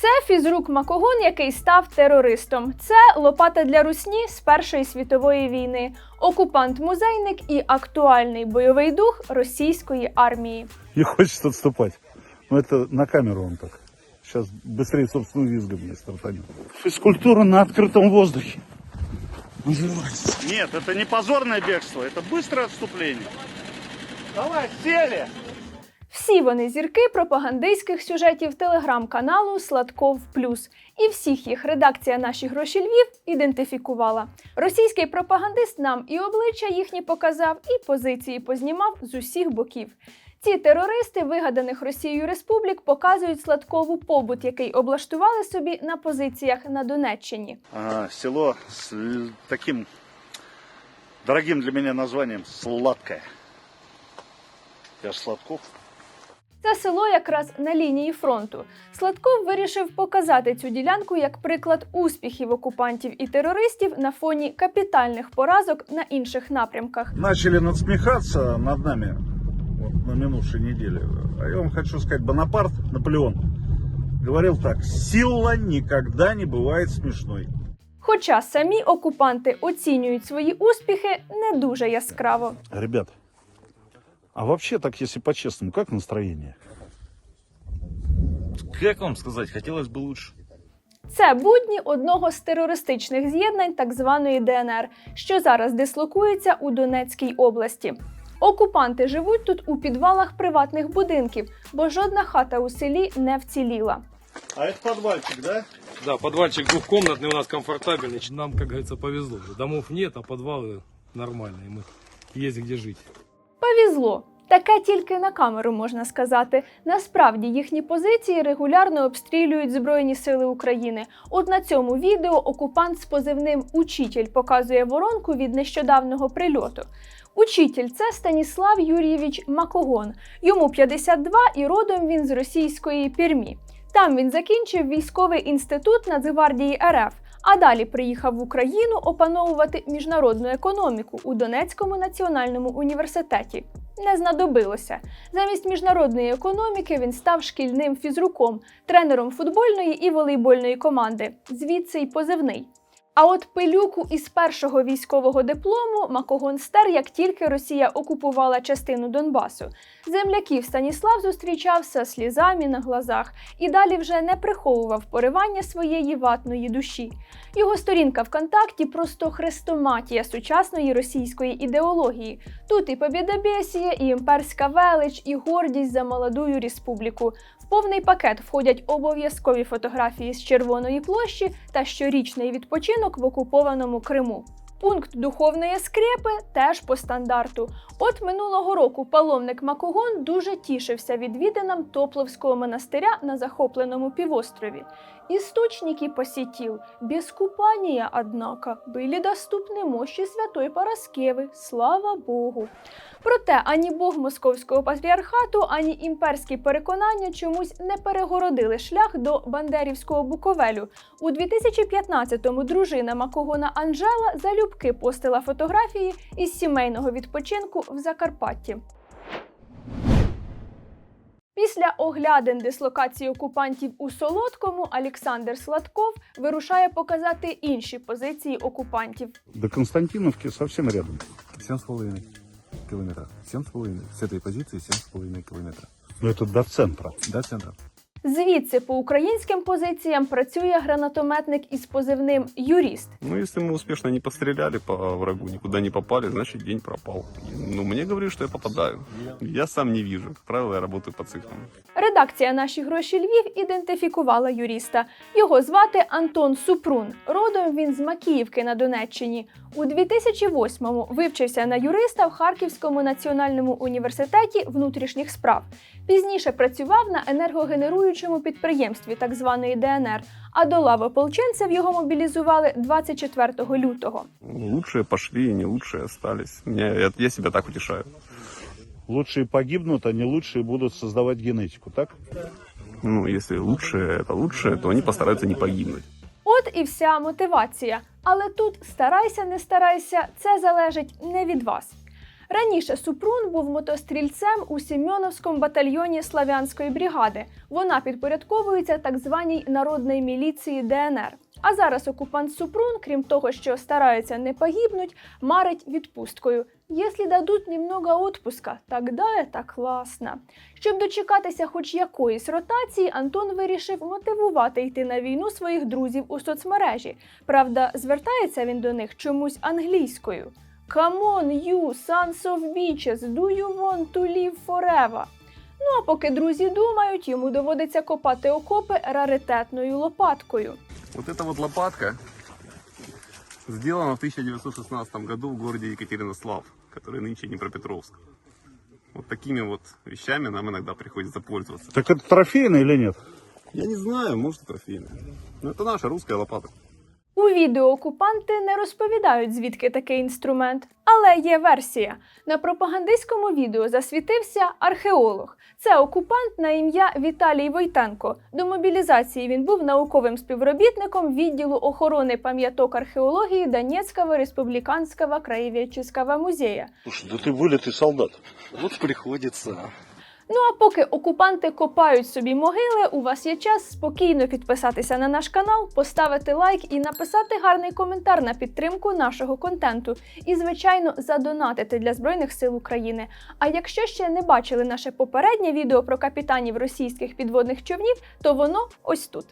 Це фізрук Макогон, який став терористом. Це лопата для русні з Першої світової війни, окупант-музейник і актуальний бойовий дух російської армії. Не хочет отступать. Но это на камеру он так. Сейчас быстрее собственным визгом не стартанет. Физкультура на открытом воздухе. Называется. Нет, это не позорное бегство, это быстрое отступление. Давай, сели! Всі вони зірки пропагандистських сюжетів телеграм-каналу Сладков Плюс. І всіх їх редакція наші гроші Львів ідентифікувала. Російський пропагандист нам і обличчя їхні показав, і позиції познімав з усіх боків. Ці терористи вигаданих Росією республік показують Сладкову побут, який облаштували собі на позиціях на Донеччині. А, село л- таким дорогим для меня названием Сладкое. Я ж Сладков. Це село якраз на лінії фронту. Сладков вирішив показати цю ділянку як приклад успіхів окупантів і терористів на фоні капітальних поразок на інших напрямках. Начали надсмехаться над нами вот, на минувшей неделе. А я вам хочу сказать, Бонапарт, Наполеон, говорил так, сила никогда не бывает смешной. Хоча самі окупанти оцінюють свої успіхи не дуже яскраво. Ребят, а вообще так, если по-честному, как настроение? Как вам сказать, хотелось бы лучше. Це будні одного з терористичних з'єднань так званої ДНР, що зараз дислокується у Донецькій області. Окупанти живуть тут у підвалах приватних будинків, бо жодна хата у селі не вціліла. А это подвальчик, да? Да, подвальчик двухкомнатный у нас комфортабельный. Нам, как говорится, повезло. Домов нет, а подвалы нормальные. Мы есть где жить. Повізло. Таке тільки на камеру можна сказати. Насправді їхні позиції регулярно обстрілюють Збройні Сили України. От на цьому відео окупант з позивним Учитель показує воронку від нещодавнього прильоту. Учитель це Станіслав Юрійович Макогон. Йому 52 і родом він з російської Пермі. Там він закінчив військовий інститут Нацгвардії РФ, а далі приїхав в Україну опановувати міжнародну економіку у Донецькому національному університеті. Не знадобилося. Замість міжнародної економіки він став шкільним фізруком, тренером футбольної і волейбольної команди. Звідси й позивний. А от пилюку із першого військового диплому Макогон стер, як тільки Росія окупувала частину Донбасу. Земляків Станіслав зустрічався слізами на глазах і далі вже не приховував поривання своєї ватної душі. Його сторінка ВКонтакті просто хрестоматія сучасної російської ідеології. Тут і побєдобєсія, і імперська велич, і гордість за молодую республіку. Повний пакет входять обов'язкові фотографії з Червоної площі та щорічний відпочинок в окупованому Криму. Пункт духовної скрепи теж по стандарту. От минулого року паломник Макогон дуже тішився відвідинам Топловського монастиря на захопленому півострові. Источники посетил. Без купания, однако, были доступны мощи святой Параскеви. Слава Богу. Проте ані Бог московського патріархату, ані імперські переконання чомусь не перегородили шлях до Бандерівського Буковелю. У 2015-му дружина Макогона Анжела залюбки постила фотографії із сімейного відпочинку в Закарпатті. Після оглядин дислокації окупантів у Солодкому Олександр Сладков вирушає показати інші позиції окупантів. До Константиновки зовсім рядом. 7,5 кілометра. 7,5. З цієї позиції 7,5 кілометра. Ну, це до центру. До центра. Звідси по українським позиціям працює гранатометник із позивним Юріст. Ну, если мы успешно не постреляли по врагу, никуда не попали, значит день пропал. И, Ну, мне говорили, что я попадаю. Я сам не вижу. Как правило, я работаю по цифрам. Редакція Наші гроші Львів ідентифікувала юріста. Його звати Антон Супрун. Родом він з Макіївки на Донеччині. У 2008-му вивчився на юриста в Харківському національному університеті внутрішніх справ. Пізніше працював на енергогенеруючому підприємстві так званої ДНР. А до лави ополченців його мобілізували 24 лютого. Лучшие пошли, не лучшие остались. Я, я себя так утешаю. Лучшие погибнут, а не лучшие будут создавать генетику, так? Ну, если лучшие это лучшие, то они постараются не погибнуть. От і вся мотивація. Але тут старайся, не старайся, це залежить не від вас. Раніше Супрун був мотострільцем у Сімьоновському батальйоні Славянської бригади. Вона підпорядковується так званій народній міліції ДНР. А зараз окупант Супрун, крім того, що старається не погибнуть, марить відпусткою. Якщо дадуть немного отпуска, тогда это класно. Щоб дочекатися хоч якоїсь ротації, Антон вирішив мотивувати йти на війну своїх друзів у соцмережі. Правда, звертається він до них чомусь англійською. Come on, you, sons of bitches, do you want to live forever? Ну а поки друзі думають, йому доводиться копати окопи раритетною лопаткою. Вот эта вот лопатка сделана в 1916 году в городе Екатеринослав, который нынче Днепропетровск. Вот такими вот вещами нам иногда приходится пользоваться. Так это трофейный или нет? Я не знаю, может и трофейная. Но это наша русская лопата. У відео окупанти не розповідають, звідки такий інструмент, але є версія. На пропагандистському відео засвітився археолог. Це окупант на ім'я Віталій Войтенко. До мобілізації він був науковим співробітником відділу охорони пам'яток археології Донецького республіканського краєведческого музея. Слушай, да ты вылитый солдат. Вот приходится. Ну а поки окупанти копають собі могили, у вас є час спокійно підписатися на наш канал, поставити лайк і написати гарний коментар на підтримку нашого контенту. І, звичайно, задонатити для Збройних сил України. А якщо ще не бачили наше попереднє відео про капітанів російських підводних човнів, то воно ось тут.